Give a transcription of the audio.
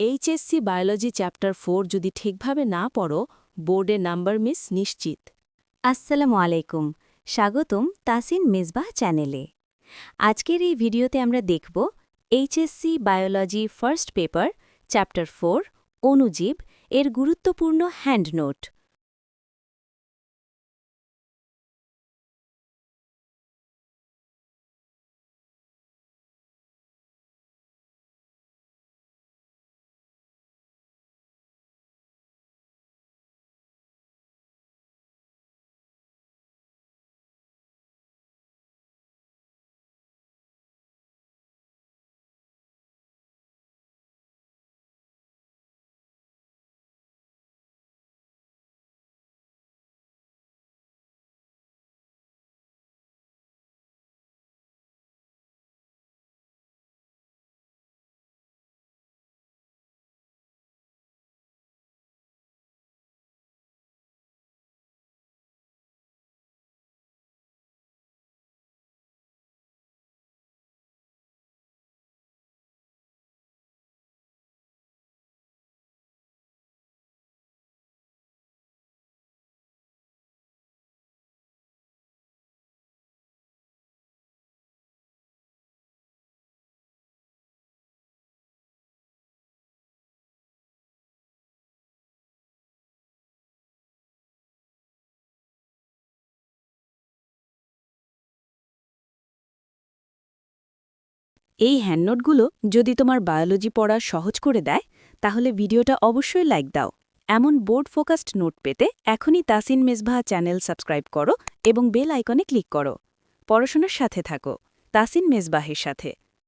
HSC biology chapter four যদি ঠিকভাবে না পড়ো, বোর্ডে নাম্বার মিস নিশ্চিত। আসসালামু আলাইকুম। স্বাগতম তাসিন মেজবাহ চ্যানেলে। আজকের এই ভিডিওতে আমরা দেখব HSC biology first paper chapter four অনুজীব, এর গুরুত্বপূর্ণ হ্যান্ড এই হ্যান্ডনোটগুলো যদি তোমার বায়োলজি পড়া সহজ করে দেয়, তাহলে ভিডিওটা অবশ্যই লাইক দাও। এমন বোর্ড ফোকাসড নোট পেতে এখনই তাসিন মেজবাহা চ্যানেল সাবস্ক্রাইব করো এবং বেল আইকনে ক্লিক করো। পড়াশোনার সাথে থাকো। তাসিন মেজবাহের সাথে।